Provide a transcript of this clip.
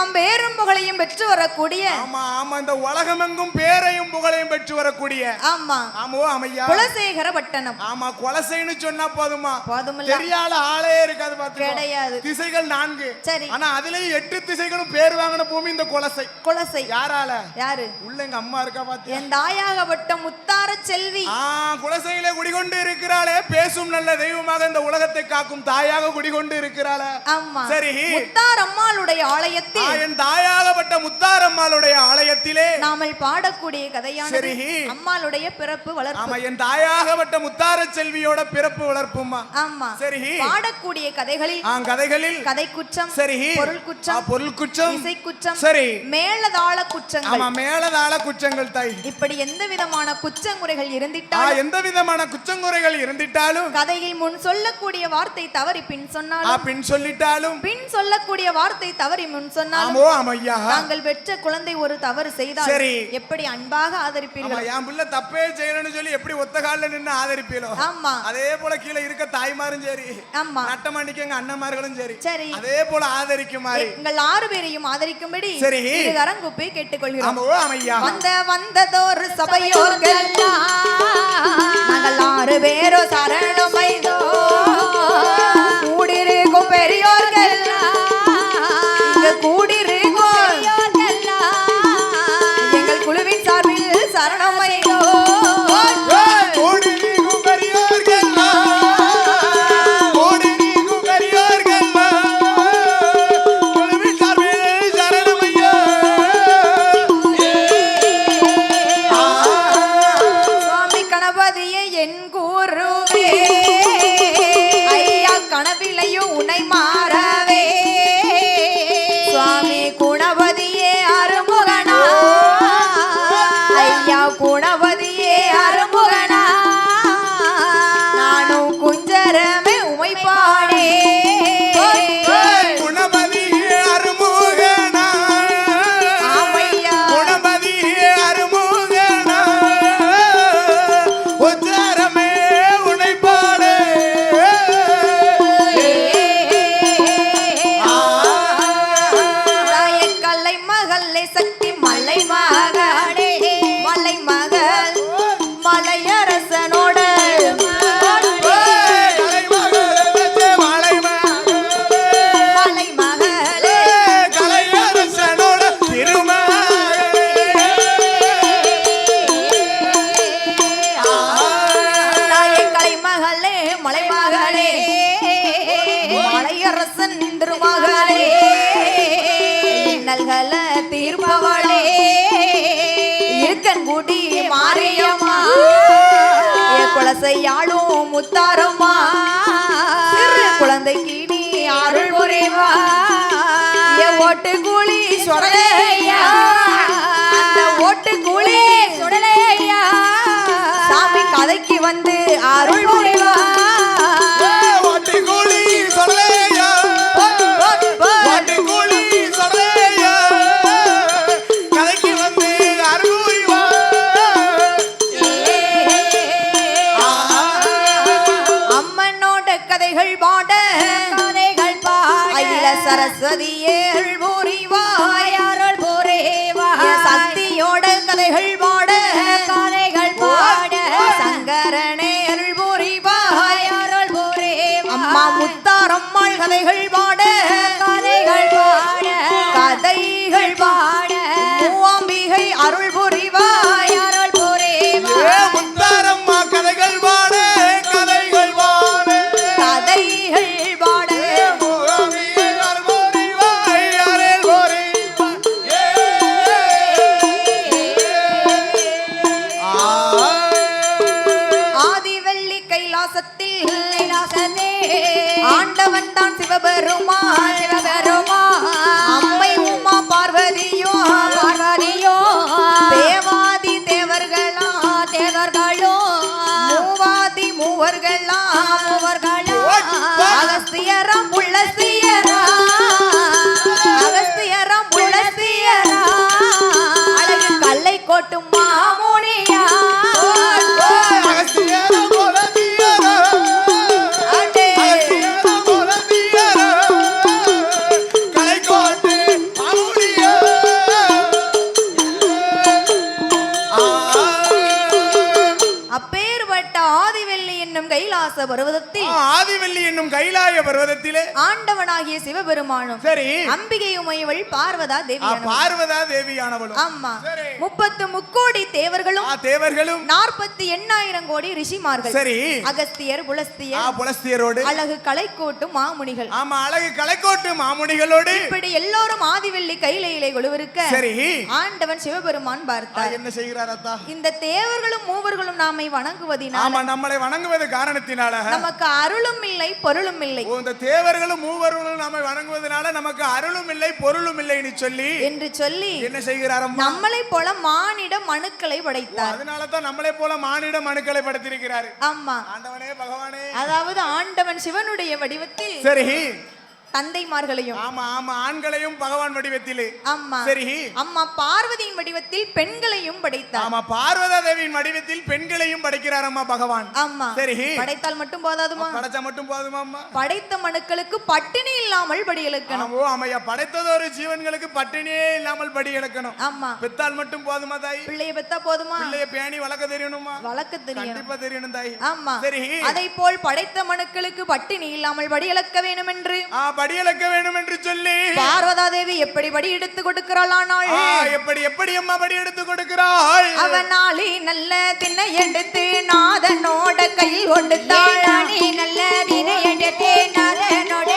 நாம் பேரும் புகழையும் பெற்று வரக்கூடிய ஆமா ஆமா இந்த உலகமெங்கும் பேரையும் புகழையும் பெற்று வரக்கூடிய. ஆமா. ஆமோ அமையா குலசேகர பட்டணம் ஆமா கொலசைன்னு சொன்னா போதுமா? போதுமில்ல. தெரியாத ஆளே இருக்காது பாத்துக்கோ. கிடையாது. திசைகள் நான்கு. சரி. ஆனா அதுலயும் எட்டு திசைகளும் பேர் வாங்கின பூமி இந்த கொலசை. குலசை. யாரால? யாரு? உள்ள எங்க அம்மா இருக்கா பாத்தியா? என் தாயாகப்பட்ட முத்தார செல்வி. ஆ குலசையில குடிகொண்டு இருக்கிறாளே. பேசும் நல்ல தெய்வமாக இந்த உலகத்தை காக்கும் தாயாக குடிகொண்டு இருக்கிறாளே. ஆமா. சரி. முத்தார் அம்மாளுடைய ஆலயத்தில் என் தாயாகப்பட்ட முத்தாரம்மாளுடைய ஆலயத்திலே நாமல் பாடக்கூடிய கதையானது. அம்மாளுடைய பிறப்பு வளர்ப்பு. ஆமா என் தாயாகப்பட்ட முத்தார செல்வியோட பிறப்பு வளர்ப்புமா ஆமா. சரி. பாடக்கூடிய கதைகளில் ஆ கதைகளில் கதை குற்றம் சரி. பொருள் குற்றம் பொருள் குற்றம் இசை குற்றம் சரி. மேலதாள குற்றங்கள் ஆமா மேலதாள குற்றங்கள் தாய். இப்படி எந்த விதமான குற்றமுறைகள் ஆ இருந்திட்டாலும் எந்த விதமான குற்றங்குறைகள் இருந்திட்டாலும் கதையில் முன் சொல்லக்கூடிய வார்த்தை தவறி பின் சொன்னாலும் பின் சொல்லிட்டாலும் பின் சொல்லக்கூடிய வார்த்தை தவறி முன் சொன்னாலும் ஆமோ அமையா நாங்கள் பெற்ற குழந்தை ஒரு தவறு செய்தால் சரி. எப்படி அன்பாக ஆதரிப்பீர்கள்? என் பிள்ளை தப்பே செய்யணும்னு சொல்லி எப்படி ஒத்த காலில் நின்று ஆதரிப்பீலோ ஆமா. அதே போல கீழே இருக்க தாய்மாரும் சரி. ஆமா. நட்டமாண்டிக்கு எங்க அண்ணன்மார்களும் சரி. சரி. அதே போல ஆதரிக்குமாறு எங்கள் ஆறு பேரையும் ஆதரிக்கும்படி சரி. கரங்குப்பி கேட்டுக்கொள்கிறோம். ஆமோ அமையா வந்த வந்ததோர் சபையோர்கள் நாங்கள் ஆறு பேரோ சரணமைதோ. கூடிருக்கும் பெரியோர்கள் കൂടി மகளை சக்தி மலை மகளே மலை மகள். மலையரசனோட மலையரசன் திருமகளே. இன்னல்கள தீர்ப்பவளே இருக்கன்குடி மாரியம்மா என் குலசையாளும் முத்தாரம்மா குழந்தைக்கு நீ அருள் புரிவா. என் ஓட்டு கூலி சொரலையா அந்த ஓட்டு கூலி சொரலையா சாமி கதைக்கு வந்து அருள் புரிவா. மூவாம்பிகை அருள் அகஸ்தியரம் புள்ளசியரா அகஸ்தியரம் புள்ளசியரா அழகு கல்லை கோட்டும்? கைலாச பர்வதத்தில் ஆதிவெள்ளி என்னும் கைலாய பர்வதத்திலே. ஆண்டவனாகிய சிவபெருமானும். சரி. அம்பிகை உமையவள் பார்வதா தேவியானவள் பார்வதா தேவியானவளும். ஆமா. முப்பத்து முக்கோடி தேவர்களும் தேவர்களும். நாற்பத்தி எண்ணாயிரம் கோடி ரிஷிமார்கள். சரி. அகஸ்தியர் புலஸ்தியர் புலஸ்தியரோடு. அழகு கலைக்கோட்டும் மாமுனிகள். ஆமா அழகு கலைக்கோட்டு மாமுனிகளோடு. இப்படி எல்லோரும் ஆதிவெள்ளி கையிலே கொழுவிருக்க சரி. ஆண்டவன் சிவபெருமான் பார்த்தார். என்ன செய்கிறார் இந்த தேவர்களும் மூவர்களும் நாமை வணங்குவதினால் ஆமா நம்மளை வணங்குவது காரணத்தினால. நமக்கு அருளும் இல்லை பொருளும் இல்லை. இந்த தேவர்களும் மூவர்களும் நம்மை வணங்குவதனால நமக்கு அருளும் இல்லை பொருளும் இல்லைன்னு சொல்லி என்று சொல்லி என்ன செய்கிறார் நம்மளை போல மானிட மனுக்களை படைத்தார். அதனால தான் நம்மளை போல மானிட மனுக்களை படுத்திருக்கிறாரு. ஆமா. ஆண்டவனே பகவானே. அதாவது ஆண்டவன் சிவனுடைய வடிவத்தில் சரி. தந்தைமார்களையும். ஆமா ஆமா ஆண்களையும் பகவான் வடிவத்திலே. அம்மா சரி. அம்மா பார்வதியின் வடிவத்தில் பெண்களையும் படைத்தார். ஆமா பார்வதா தேவியின் வடிவத்தில் பெண்களையும் படைக்கிறார் அம்மா பகவான். ஆமா. சரி. படைத்தால் மட்டும் போதாதுமா? படைச்சா மட்டும் போதுமா அம்மா? படைத்த மனுக்களுக்கு பட்டினி இல்லாமல் படி இழுக்கணும் ஓ அமையா படைத்தது ஒரு ஜீவன்களுக்கு பட்டினியே இல்லாமல் படி எடுக்கணும் ஆமா. பெத்தால் மட்டும் போதுமா தாய்? பிள்ளைய பெத்தா போதுமா? பிள்ளைய பேணி வளர்க்க தெரியணுமா? வளர்க்க தெரியும். கண்டிப்பா தெரியணும் தாய். ஆமா. சரி. அதை போல் படைத்த மனுக்களுக்கு பட்டினி இல்லாமல் படி இழக்க வேண்டும் என்று படி இழக்க வேண்டும் என்று சொல்லி. பார்வதா தேவி எப்படி படி எடுத்து கொடுக்கிறாள் ஆனால் எப்படி எப்படி அம்மா படி எடுத்து கொடுக்கிறாள்? அவனாளி நல்ல திண்ணை எடுத்து நாதனோட கையில் கொடுத்தாள். நல்ல தினை எடுத்தே நாதனோட